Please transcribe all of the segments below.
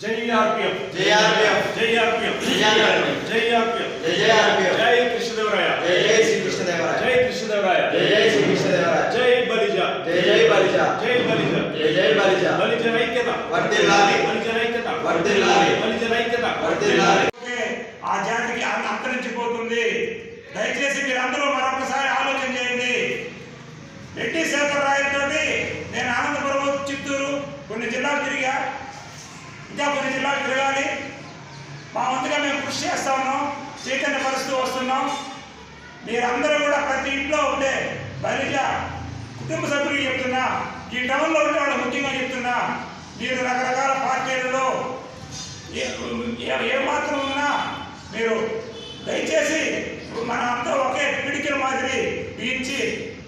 జై ఆర్పిఎఫ్ జై ఆర్పిఎఫ్ జై ఆర్పిఎఫ్ జై ఆర్పిఎఫ్ జై ఆర్పిఎఫ్ జై జై కృష్ణదేవరాయ జై జై కృష్ణదేవరాయ జై బలిజ జై జై బలిజ జై బలిజ జై జై బలిజ బలిజ ఐక్యత వర్ధిల్లాలి బలిజ ఐక్యత వర్ధిల్లాలి బలిజ ఐక్యత వర్ధిల్లాలి ఆ జాతికి అంత అంతరించిపోతుంది దయచేసి మీరందరూ విద్యాపతి జిల్లాకు తిరగాలి. మా వంతుగా మేము కృషి చేస్తా ఉన్నాం పరిస్థితులు వస్తున్నాం. మీరందరూ కూడా ప్రతి ఇంట్లో ఉండే బలిజ కుటుంబ సభ్యులు చెప్తున్నా ఈ టౌన్లో ఉండే వాళ్ళు ముఖ్యంగా చెప్తున్నా మీరు రకరకాల పార్టీలలో ఏ- మాత్రం ఉన్నా మీరు దయచేసి మన అంతా ఒకే పిడికిల మాదిరి పీల్చి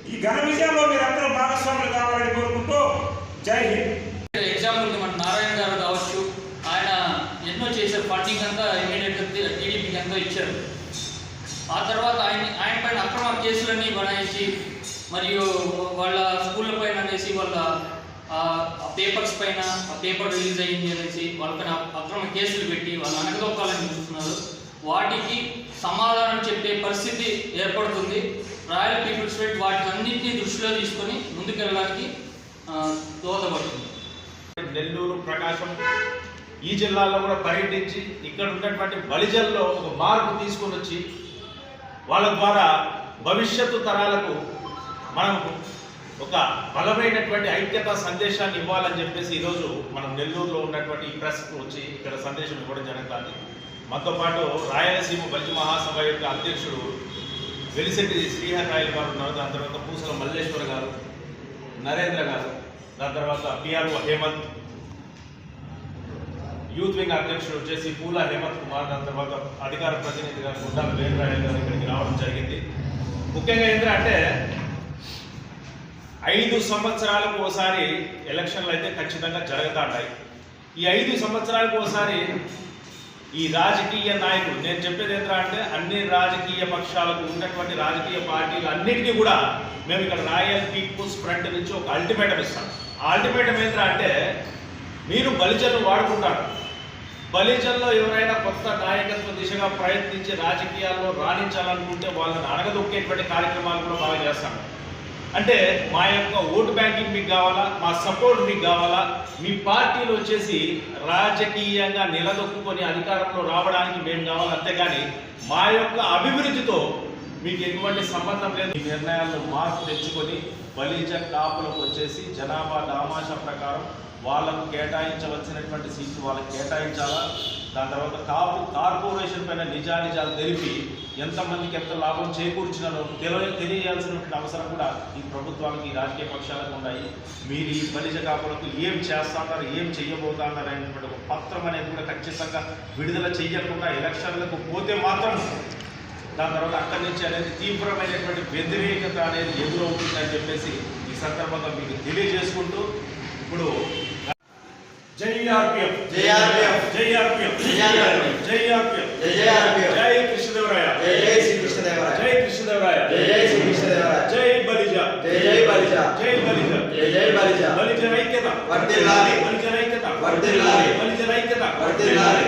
ఈ ఘన విజయంలో మీరందరూ భాగస్వాములు కావాలని కోరుకుంటూ జై హింద్. ఎగ్జాంపుల్కి మన నారాయణ గారు కావచ్చు ఆయన ఎన్నో పార్టీకి అంతా ఇమీడియట్గా టీడీపీకి అంతా ఇచ్చారు. ఆ తర్వాత ఆయన ఆయన పైన అక్రమ కేసులన్నీ బనాయించి మరియు వాళ్ళ స్కూళ్ళ పైన అనేసి వాళ్ళ పేపర్స్ పైన ఆ పేపర్ రిలీజ్ అయ్యింది అనేసి వాళ్ళ పైన అక్రమ కేసులు పెట్టి వాళ్ళు అనగదొక్కాలని చూస్తున్నారు. వాటికి సమాధానం చెప్పే పరిస్థితి ఏర్పడుతుంది. రాయల్ పీపుల్స్ ఫ్రంట్ వాటిని అన్నింటినీ దృష్టిలో తీసుకొని ముందుకెళ్ళడానికి దోహదపడుతుంది. నెల్లూరు ప్రకాశం ఈ జిల్లాలో కూడా పర్యటించి ఇక్కడ ఉన్నటువంటి బలిజల్లో ఒక మార్పు తీసుకొని వచ్చి వాళ్ళ ద్వారా భవిష్యత్తు తరాలకు మనం ఒక బలమైనటువంటి ఐక్యత సందేశాన్ని ఇవ్వాలని చెప్పేసి ఈరోజు మనం నెల్లూరులో ఉన్నటువంటి ఈ ప్రెస్కు వచ్చి ఇక్కడ సందేశం ఇవ్వడం జరుగుతుంది. మనతో పాటు రాయలసీమ బలిజ మహాసభ యొక్క అధ్యక్షుడు వెలిసెట్టి శ్రీహర్ గారు ఉన్నారు. దాని తర్వాత పూసల మల్లేశ్వర గారు నరేంద్ర గారు దాని తర్వాత పిఆర్ఓ హేమంత్ యూత్ వింగ్ అధ్యక్షుడు వచ్చేసి పూల హేమంత్ కుమార్ దాని తర్వాత అధికార ప్రతినిధిగా గుండా గుండాల గారు ఇక్కడికి రావడం జరిగింది. ముఖ్యంగా ఏంటంటే ఐదు సంవత్సరాలకు ఒకసారి ఎలక్షన్లు అయితే ఖచ్చితంగా జరుగుతాయి ఈ ఐదు సంవత్సరాలకు ఒకసారి ఈ రాజకీయ నాయకులు నేను చెప్పేది ఏంటంటే అంటే అన్ని రాజకీయ పక్షాలకు ఉన్నటువంటి రాజకీయ పార్టీలు అన్నిటికీ కూడా మేము ఇక్కడ రాయల్ పీపుల్స్ ఫ్రంట్ నుంచి ఒక అల్టిమేటం ఇస్తాం. ఆ అల్టిమేటం ఏంటంటే అంటే మీరు బలిజను వాడుకుంటారు. బలిజల్లో ఎవరైనా కొత్త నాయకత్వ దిశగా ప్రయత్నించి రాజకీయాల్లో రాణించాలనుకుంటే వాళ్ళని అడగదొక్కేటువంటి కార్యక్రమాలు కూడా బాగా చేస్తాం. అంటే మా యొక్క ఓటు బ్యాంకింగ్ మీకు కావాలా మా సపోర్ట్ మీకు కావాలా మీ పార్టీలు వచ్చేసి రాజకీయంగా నిలదొక్కుని అధికారంలో రావడానికి మేము కావాలి అంతేగాని మా యొక్క అభివృద్ధితో మీకు ఎటువంటి సంబంధం లేదు. ఈ నిర్ణయాల్లో మార్పు తెచ్చుకొని బలిజ కాపులకు వచ్చేసి జనాభా దామాషా ప్రకారం వాళ్ళకు కేటాయించవలసినటువంటి సీట్లు వాళ్ళకి కేటాయించాలా? దాని తర్వాత కాపు కార్పొరేషన్ పైన నిజానిజాలు తెలిపి ఎంతమందికి ఎంత లాభం చేకూర్చినో తెలియ తెలియజేయాల్సినటువంటి అవసరం కూడా ఈ ప్రభుత్వానికి ఈ రాజకీయ పక్షాలకు ఉన్నాయి. మీరు ఈ బలిజ కాపులకు ఏం చేస్తున్నారు ఏం చేయబోతున్నారు అనేటువంటి ఒక పత్రం అనేది కూడా ఖచ్చితంగా విడుదల చెయ్యకుండా ఎలక్షన్లకు పోతే మాత్రం దాని తర్వాత అక్కడి నుంచి అనేది తీవ్రమైనటువంటి వ్యతిరేకత అనేది ఎదురవుతుందని చెప్పేసి ఈ సందర్భంగా మీకు తెలియజేసుకుంటూ ఇప్పుడు జై ఆర్పిఎఫ్ జై ఆర్పిఎఫ్ జై ఆర్పిఎఫ్ జై ఆర్పిఎఫ్ జై ఆర్పిఎఫ్ జై జై కృష్ణదేవరాయ. జై జై కృష్ణదేవరాయ. జై బలిజ. జై బలిజ. జై బలిజ. జై బలిజ. బలిజ ఐక్యత వర్ధిల్లాలి. బలిజ ఐక్యత వర్ధిల్లాలి. బలిజ ఐక్యత వర్ధిల్లాలి.